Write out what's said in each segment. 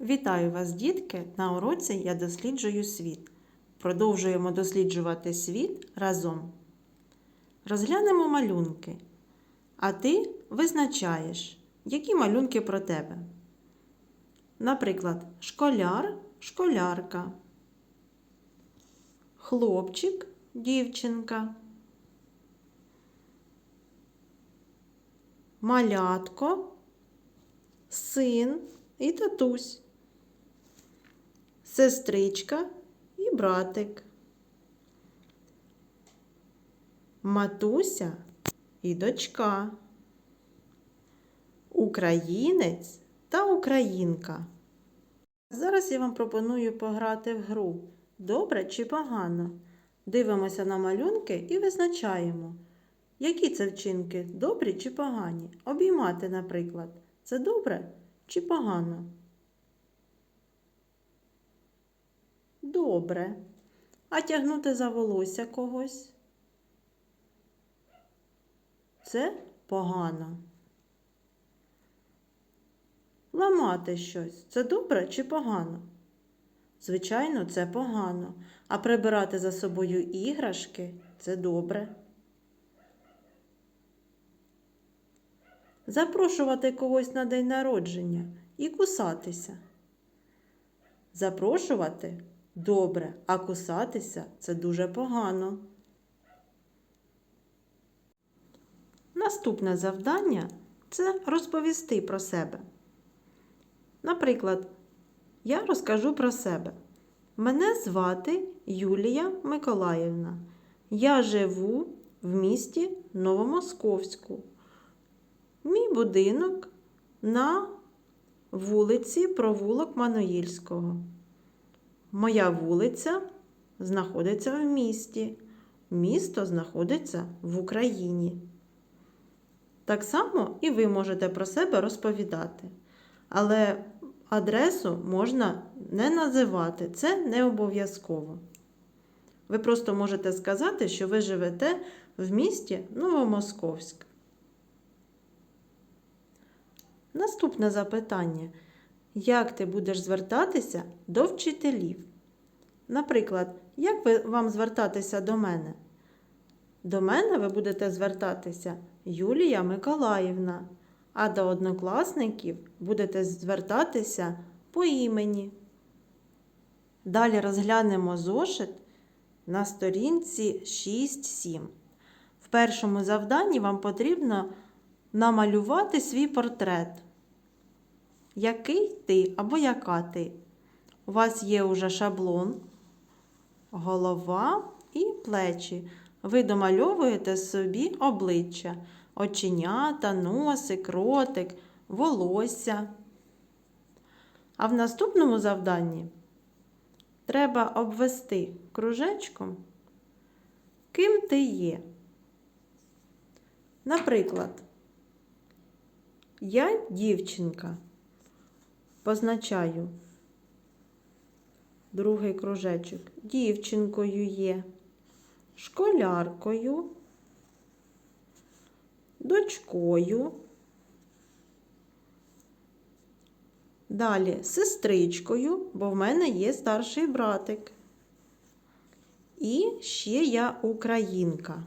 Вітаю вас, дітки! На уроці я досліджую світ. Продовжуємо досліджувати світ разом. Розглянемо малюнки. А ти визначаєш, які малюнки про тебе. Наприклад, школяр, школярка, хлопчик, дівчинка, малятко, син і татусь, сестричка і братик, матуся і дочка, українець та українка. Зараз я вам пропоную пограти в гру добре чи погано. Дивимося на малюнки і визначаємо, які це вчинки добрі чи погані. Обіймати, наприклад, це добре чи погано? Добре. А тягнути за волосся когось? Це погано. Ламати щось це добре чи погано? Звичайно, це погано. А прибирати за собою іграшки це добре. Запрошувати когось на день народження і кусатися. Запрошувати добре, а кусатися це дуже погано. Наступне завдання це розповісти про себе. Наприклад, я розкажу про себе. Мене звати Юлія Миколаївна. Я живу в місті Новомосковську. Мій будинок на вулиці Провулок Мануїльського. Моя вулиця знаходиться в місті. Місто знаходиться в Україні. Так само і ви можете про себе розповідати. Але адресу можна не називати, це не обов'язково. Ви просто можете сказати, що ви живете в місті Новомосковськ. Наступне запитання. Як ти будеш звертатися до вчителів? Наприклад, як ви вам звертатися до мене? До мене ви будете звертатися Юлія Миколаївна, а до однокласників будете звертатися по імені. Далі розглянемо зошит на сторінці 6-7. В першому завданні вам потрібно намалювати свій портрет. Який ти або яка ти? У вас є уже шаблон, голова і плечі. Ви домальовуєте собі обличчя, оченята, носик, ротик, волосся. А в наступному завданні треба обвести кружечком, ким ти є. Наприклад, я дівчинка. Позначаю другий кружечок. Дівчинкою є, школяркою, дочкою. Далі сестричкою, бо в мене є старший братик. І ще я українка.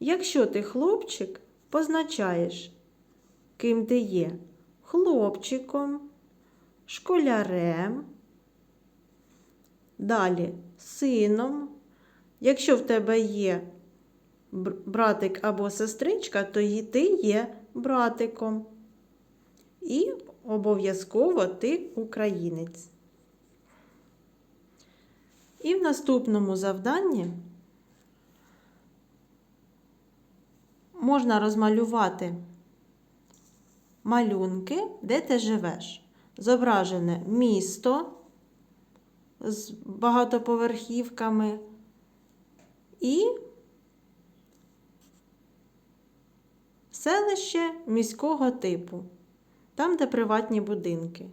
Якщо ти хлопчик, позначаєш, ким ти є хлопчиком, школярем, далі сином. Якщо в тебе є братик або сестричка, то і ти є братиком. І обов'язково ти українець. І в наступному завданні можна розмалювати малюнки, де ти живеш. Зображене місто з багатоповерхівками і селище міського типу, там, де приватні будинки.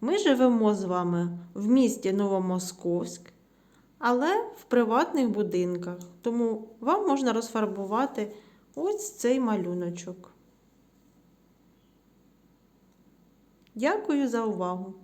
Ми живемо з вами в місті Новомосковськ, але в приватних будинках, тому вам можна розфарбувати ось цей малюночок. Дякую за увагу!